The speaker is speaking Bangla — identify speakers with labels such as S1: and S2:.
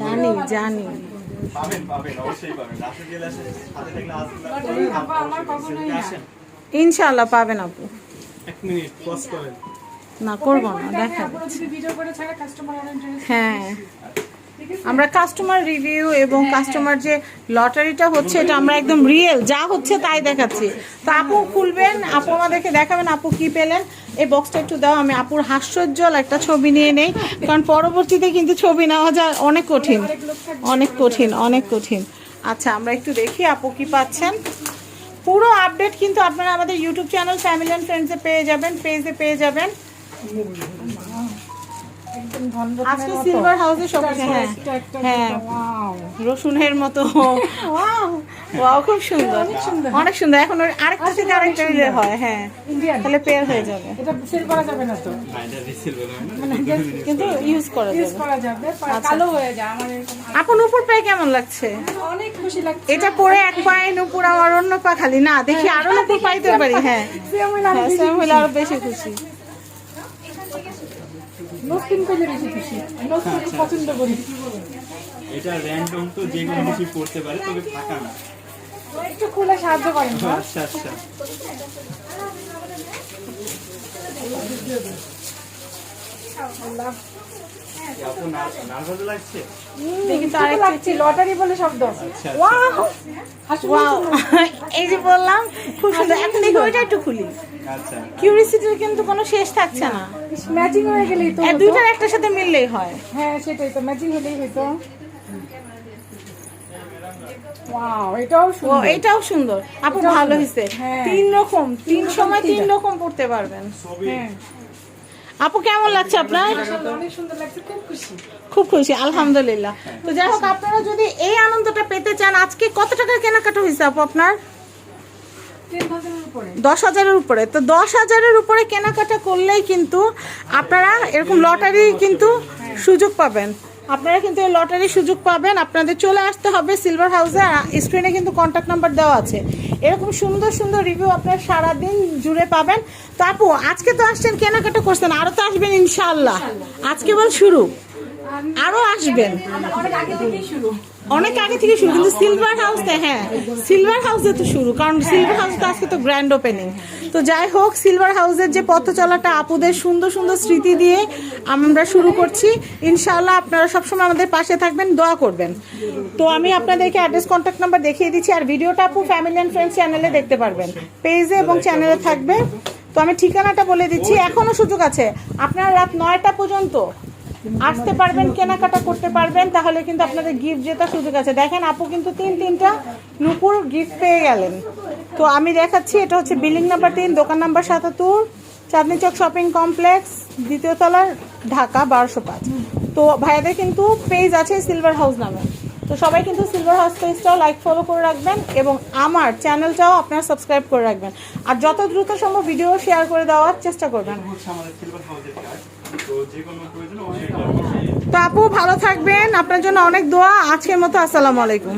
S1: জানি জানি। ইনশাল্লাহ পাবেন আপু।
S2: এক মিনিট পজ করেন।
S1: না করব না দেখা হ্যাঁ। আমরা কাস্টমার রিভিউ এবং কাস্টমার যে লটারিটা হচ্ছে এটা আমরা একদম রিয়েল যা হচ্ছে তাই দেখাচ্ছি। তো আপু খুলবেন আপু আমাদেরকে দেখাবেন আপু কি পেলেন? এই বক্সটা একটু দাও আমি আপুর হাস্যোজ্জ্বল একটা ছবি নিয়ে নেই কারণ পরবর্তীতে কিন্তু ছবি নেওয়া যায় অনেক কঠিন অনেক কঠিন অনেক কঠিন। আচ্ছা আমরা একটু দেখি আপু কি পাচ্ছেন। পুরো আপডেট কিন্তু আপনারা আমাদের ইউটিউব চ্যানেল ফ্যামিলি অ্যান্ড ফ্রেন্ডসে পেয়ে যাবেন পেজে পেয়ে যাবেন। আজকে সিলভার হাউসে সব হ্যাঁ। হ্যাঁ। রসুনের মতো। ওয়াও খুব সুন্দর। অনেক সুন্দর। এখন আরেকটা থেকে আরেকটা ইয়ে হয় হ্যাঁ। তাহলে পেয়ার হয়ে যাবে।
S3: এটা সেল করা যাবে না তো?
S2: না এটা রিসিল বলে
S1: মানে কিন্তু ইউজ করা
S3: ইউজ করা যাবে
S1: আচ্ছা।
S3: কালো হয়ে যায় আমার
S1: আপন উপর পায়ে কেমন লাগছে?
S3: অনেক খুশি লাগছে।
S1: এটা পরে এক পায়ে নুপুর আমার অন্য পা খালি না দেখি আরও নুপুর পাইতে পারি হ্যাঁ। হ্যাঁ,
S3: বেশি
S1: সেম হলে আরও বেশি খুশি।
S3: নস্কিন পেলে বেশি খুশি নস্কিন পছন্দ করি।
S2: এটা র্যান্ডম তো যে কোনো কিছু করতে পারে তবে ফাঁকা না।
S3: একটু খুলে সাহায্য করেন
S2: আচ্ছা আচ্ছা।
S3: লটারি বলে শব্দ।
S2: আচ্ছা
S3: ওয়াও! হাসি
S1: ওয়াও। এই যে বললাম খুব সুন্দর এখন দেখি ওইটা একটু খুলি।
S2: আচ্ছা
S1: কিউরিসিটির কিন্তু কোনো শেষ থাকছে না।
S3: ম্যাচিং হয়ে গেলেই তো
S1: দুইটার একটার সাথে মিললেই হয়।
S3: হ্যাঁ সেটাই তো ম্যাচিং হলেই ওয়াও এটাও সুন্দর।
S1: এটাও আপু ভালো হয়েছে
S3: হ্যাঁ।
S1: তিন রকম তিন সময় তিন রকম পড়তে পারবেন।
S3: হ্যাঁ।
S1: আপু, কেমন লাগছে আপনার?
S3: খুব খুশি,
S1: আলহামদুলিল্লাহ। তো যাই হোক, আপনারা যদি এই আনন্দটা পেতে চান, আজকে কত টাকা কেনাকাটা হয়েছে আপু আপনার? দশ হাজারের উপরে। তো দশ হাজারের উপরে কেনাকাটা করলেই কিন্তু আপনারা এরকম লটারি কিন্তু সুযোগ পাবেন। আপনারা কিন্তু এই লটারির সুযোগ পাবেন। আপনাদের চলে আসতে হবে সিলভার হাউসে স্ক্রিনে কিন্তু কন্ট্যাক্ট নাম্বার দেওয়া আছে। এরকম সুন্দর সুন্দর রিভিউ আপনারা সারাদিন জুড়ে পাবেন। তো আপু আজকে তো আসছেন কেনাকাটা করছেন আরও তো আসবেন ইনশাল্লাহ আজকে বল শুরু। আরও আসবেন।
S3: অনেক আগে থেকেই শুরু।
S1: অনেক আগে থেকে শুরু, কিন্তু সিলভার হাউসে হ্যাঁ সিলভার হাউসে তো শুরু, কারণ সিলভার হাউস তো আজকে তো গ্র্যান্ড ওপেনিং তো যাই হোক সিলভার হাউসের যে পথ চলাটা আপুদের সুন্দর সুন্দর স্মৃতি দিয়ে আমরা শুরু করছি। ইনশাআল্লাহ আপনারা সবসময় আমাদের পাশে থাকবেন, দোয়া করবেন। তো আমি আপনাদেরকে অ্যাড্রেস কন্ট্যাক্ট নাম্বার দেখিয়ে দিচ্ছি, আর ভিডিওটা আপু ফ্যামিলি অ্যান্ড ফ্রেন্ডস চ্যানেলে দেখতে পারবেন। পেজে এবং চ্যানেলে থাকবে। তো আমি ঠিকানাটা বলে দিচ্ছি, এখনও সুযোগ আছে। আপনারা রাত নয়টা পর্যন্ত আসতে পারবেন, কেনাকাটা করতে পারবেন, তাহলে কিন্তু আপনাদের গিফট জেতার সুযোগ আছে। দেখেন আপু কিন্তু তিন, তিনটা নুপুর গিফট পেয়ে গেলেন। তো আমি দেখাচ্ছি, এটা হচ্ছে বিল্ডিং নাম্বার তিন, দোকান নাম্বার সাতাত্তর, চাঁদনি চক শপিং কমপ্লেক্স দ্বিতীয় তলার ঢাকা বারোশো পাঁচ। তো ভাইয়াদের কিন্তু পেজ আছে সিলভার হাউস নামে। তো সবাই কিন্তু সিলভার হাউস পেজটাও লাইক ফলো করে রাখবেন এবং আমার চ্যানেলটাও আপনারা সাবস্ক্রাইব করে রাখবেন। আর যত দ্রুত সম্ভব ভিডিও শেয়ার করে দেওয়ার চেষ্টা করবেন।
S2: তো
S1: আপু ভালো থাকবেন আপনার জন্য অনেক দোয়া আজকের মতো আসসালামু আলাইকুম।